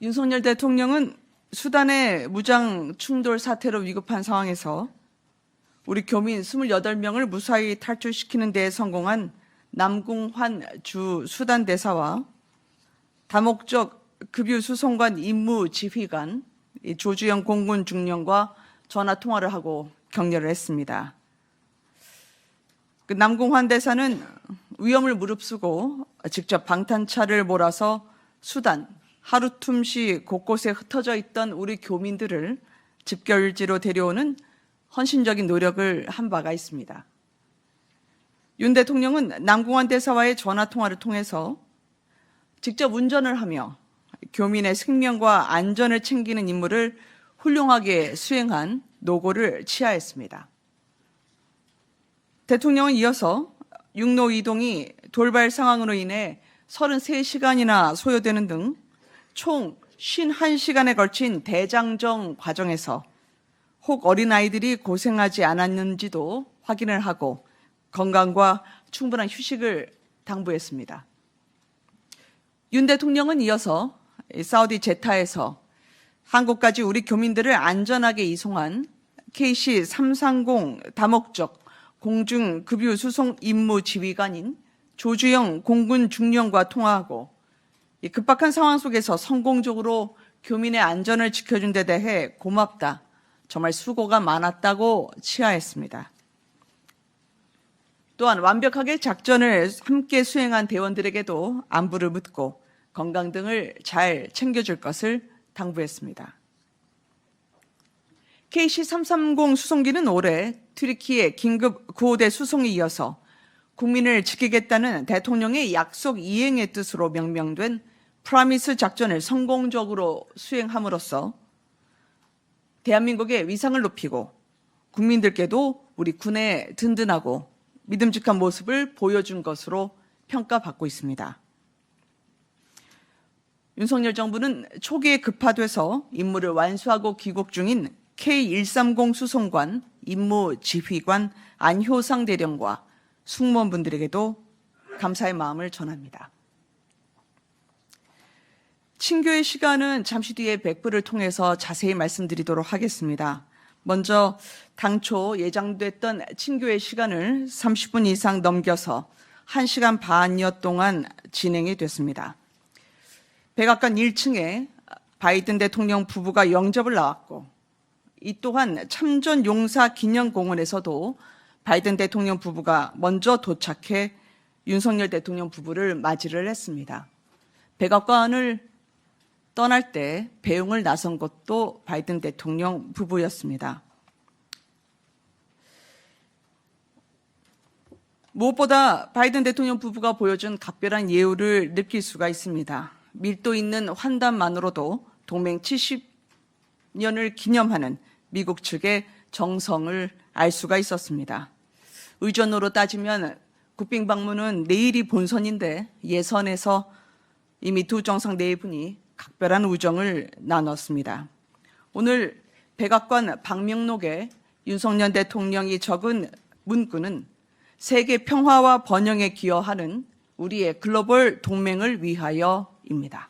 윤석열 대통령은 수단의 무장 충돌 사태로 위급한 상황에서 우리 교민 28명을 무사히 탈출시키는 데 성공한 남궁환 주 수단 대사와 다목적 급유 수송관 임무 지휘관 이 조주영 공군 중령과 전화 통화를 하고 격려를 했습니다. 그 남궁환 대사는 위험을 무릅쓰고 직접 방탄차를 몰아서 수단 하루 틈시 곳곳에 흩어져 있던 우리 교민들을 집결지로 데려오는 헌신적인 노력을 한 바가 있습니다. 윤 대통령은 남궁환 대사와의 전화 통화를 통해서 직접 운전을 하며 교민의 생명과 안전을 챙기는 임무를 훌륭하게 수행한 노고를 치하했습니다. 대통령은 이어서 육로 이동이 돌발 상황으로 인해 33시간이나 소요되는 등 총 51시간에 걸친 대장정 과정에서 혹 어린아이들이 고생하지 않았는지도 확인을 하고 건강과 충분한 휴식을 당부했습니다. 윤 대통령은 이어서 사우디 제타에서 한국까지 우리 교민들을 안전하게 이송한 KC 330 다목적 공중 급유 수송 임무 지휘관인 조주영 공군 중령과 통화하고 이 급박한 상황 속에서 성공적으로 교민의 안전을 지켜준 데 대해 고맙다. 정말 수고가 많았다고 치하했습니다. 또한 완벽하게 작전을 함께 수행한 대원들에게도 안부를 묻고 건강 등을 잘 챙겨줄 것을 당부했습니다. KC-330 수송기는 올해 튀르키의 긴급 구호대 수송에 이어서 국민을 지키겠다는 대통령의 약속 이행의 뜻으로 명명된 프라미스 작전을 성공적으로 수행함으로써 대한민국의 위상을 높이고 국민들께도 우리 군의 든든하고 믿음직한 모습을 보여준 것으로 평가받고 있습니다. 윤석열 정부는 초기에 급파돼서 임무를 완수하고 귀국 중인 K130 수송관 임무 지휘관 안효상 대령과 승무원분들에게도 감사의 마음을 전합니다. 친교의 시간은 잠시 뒤에 백부를 통해서 자세히 말씀드리도록 하겠습니다. 먼저 당초 예정됐던 친교의 시간을 30분 이상 넘겨서 1시간 반여 동안 진행이 됐습니다. 백악관 1층에 바이든 대통령 부부가 영접을 나왔고 이 또한 참전 용사 기념 공원에서도 바이든 대통령 부부가 먼저 도착해 윤석열 대통령 부부를 맞이를 했습니다. 백악관을 떠날 때 배웅을 나선 것도 바이든 대통령 부부였습니다. 무엇보다 바이든 대통령 부부가 보여준 각별한 예우를 느낄 수가 있습니다. 밀도 있는 환담만으로도 동맹 70년을 기념하는 미국 측의 정성을 알 수가 있었습니다. 의전으로 따지면 국빈 방문은 내일이 본선인데 예선에서 이미 두 정상 네 분이 각별한 우정을 나눴습니다. 오늘 백악관 박명록에 윤석열 대통령이 적은 문구는 세계 평화와 번영에 기여하는 우리의 글로벌 동맹을 위하여입니다.